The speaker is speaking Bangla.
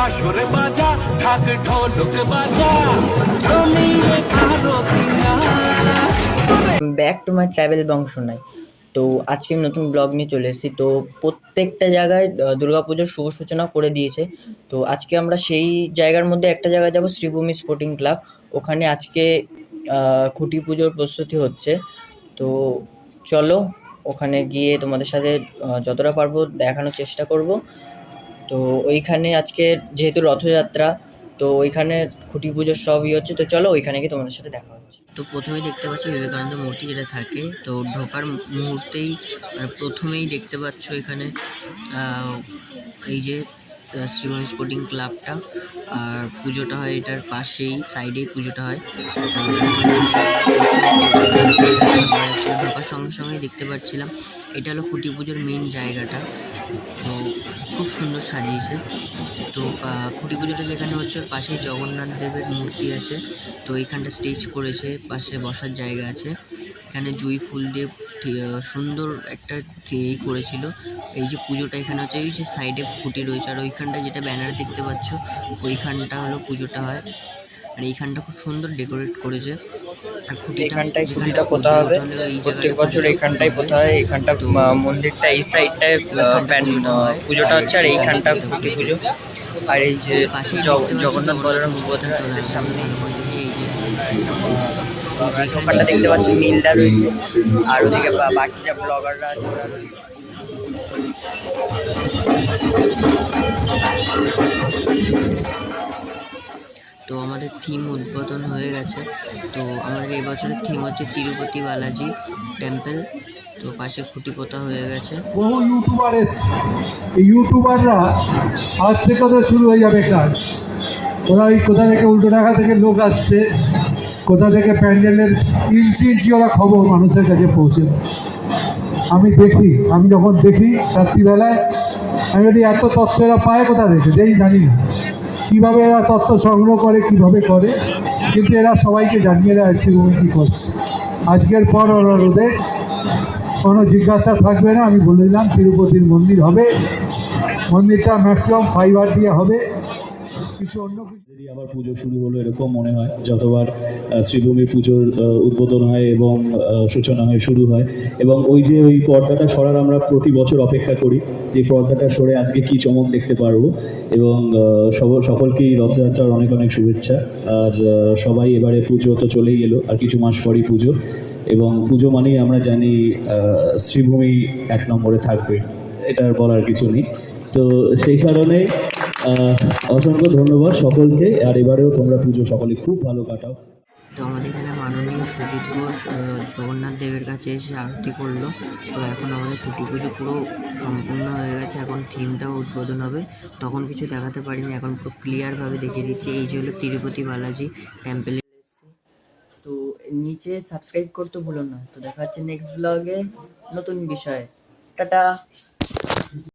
বাজা, ঢাক ঢোলক বাজা ব্যাক টু মাই ট্রাভেল বংশনাই তো আজকে আমি নতুন ব্লগ নিয়ে চলে এসেছি। তো প্রত্যেকটা জায়গায় দুর্গাপুজোর শুভ সূচনা করে দিয়েছে। তো আজকে আমরা সেই জায়গার মধ্যে একটা জায়গায় যাব, শ্রীভূমি স্পোর্টিং ক্লাব ওখানে আজকে খুঁটি পুজোর প্রস্তুতি হচ্ছে। তো চলো, ওখানে গিয়ে তোমাদের সাথে যতটা পারব দেখানোর চেষ্টা করব। তো ওইখানে আজকে যেহেতু রথযাত্রা, তো ওইখানে খুঁটি পুজোর সবই হচ্ছে, তো চলো ওইখানে গিয়ে তোমাদের সাথে দেখা হচ্ছে। তো প্রথমেই দেখতে পাচ্ছ বিবেকানন্দ মূর্তি যেটা থাকে, তো ঢোকার মুহূর্তেই প্রথমেই দেখতে পাচ্ছ এখানে এই যে শ্রীভূমি স্পোর্টিং ক্লাবটা আর পুজোটা হয় এটার পাশেই সাইডেই পুজোটা হয়। দেখতে পাচ্ছিলাম। এটা হলো খুঁটি পুজোর মেন জায়গাটা। তো খুব সুন্দর সাজিয়েছে। তো খুঁটি পুজোটা যেখানে হচ্ছে পাশেই জগন্নাথ দেবের মূর্তি আছে। তো এইখানটা স্টেজ করেছে, পাশে বসার জায়গা আছে। এখানে জুঁই ফুল দিয়ে সুন্দর একটা এই করেছিল। এই যে পুজোটা এখানে হচ্ছে, এই যে সাইডে খুঁটি রয়েছে। আর ওইখানটা যেটা ব্যানার দেখতে পাচ্ছ, ওইখানটা হলো পুজোটা হয়। আর এইখানটা খুব সুন্দর ডেকোরেট করেছে। এখানটায় খুঁটিটা পোতা হবে। প্রত্যেক বছর এখানটাই পোতা হয়। এখানটা মন্দিরটা এই সাইডটায় পুজোটা হচ্ছে আর এইখানটা খুঁটি পুজো। আর এই যে জগন্নাথ বলরাম সুভদ্রা সামনে দোকানটা দেখতে পাচ্ছি মিলদা রয়েছে। আর ওদিকে বাকি যা ব্লগাররা আছে, ওরা রয়েছে। তো আমাদের থিম উদ্বোধন হয়ে গেছে। তো আমাদের এবছরের থিম হচ্ছে তিরুপতি বালাজি টেম্পল তো পাশে খুঁটি পোতা হয়ে গেছে। বহু ইউটিউবার এসছে। ইউটিউবাররা আজ থেকে তো শুরু হয়ে যাবে কাজ। ওরা ওই কোথা থেকে উল্টো টাকা থেকে লোক আসছে, কোথা থেকে প্যান্ডেলের ইঞ্চি ইঞ্চি ওরা খবর মানুষের কাছে পৌঁছে আমি দেখি, আমি যখন দেখি রাত্রিবেলায়, আমি বলি, এত তথ্য এরা পায় কোথা থেকে? যেই জানি না। কীভাবে এরা তথ্য সংগ্রহ করে, কীভাবে করে, কিন্তু এরা সবাইকে জানিয়ে দেয় কী করছে। আজকের পর ওরা রোদে, কোনো জিজ্ঞাসা থাকবে না, আমি বলে দিলাম, তিরুপতির মন্দির হবে। মন্দিরটা ম্যাক্সিমাম ফাইবার দিয়ে হবে। কিছু অন্য কিছু? আবার পুজো শুরু হলো, এরকম মনে হয়। যতবার শ্রীভূমি পুজোর উদ্বোধন হয় এবং সূচনা হয় শুরু হয়। এবং ওই যে ওই পর্দাটা সরার আমরা প্রতি বছর অপেক্ষা করি যে পর্দাটা সরে আজকে কি চমক দেখতে পারব। এবং সকলকেই রথযাত্রার অনেক অনেক শুভেচ্ছা। আর সবাই এবারে পুজো তো চলেই এলো, আর কিছু মাস পরই পুজো। এবং পুজো মানেই আমরা জানি শ্রীভূমি এক নম্বরে থাকবে। এটার বলার কিছু নেই। তো সেই কারণে অসংখ্য ধন্যবাদ সকলকে আর এবারেও তোমরা পুজো সকলে খুব ভালো কাটাও। তো আমাদের এখানে মাননীয় সুজিত ঘোষ জগন্নাথ দেবের কাছে এসে আরতি করল। তো এখন আমাদের খুঁটি পুজো পুরো সম্পূর্ণ হয়ে গেছে এখন থিমটাও উদ্বোধন হবে। তখন কিছু দেখাতে পারিনি এখন পুরো ক্লিয়ারভাবে দেখিয়ে দিচ্ছি। এই যে হলো তিরুপতি বালাজি টেম্পেলে তো নিচে সাবস্ক্রাইব করতে ভুলো না। তো দেখা হচ্ছে নেক্সট ব্লগে নতুন বিষয়। টাটা!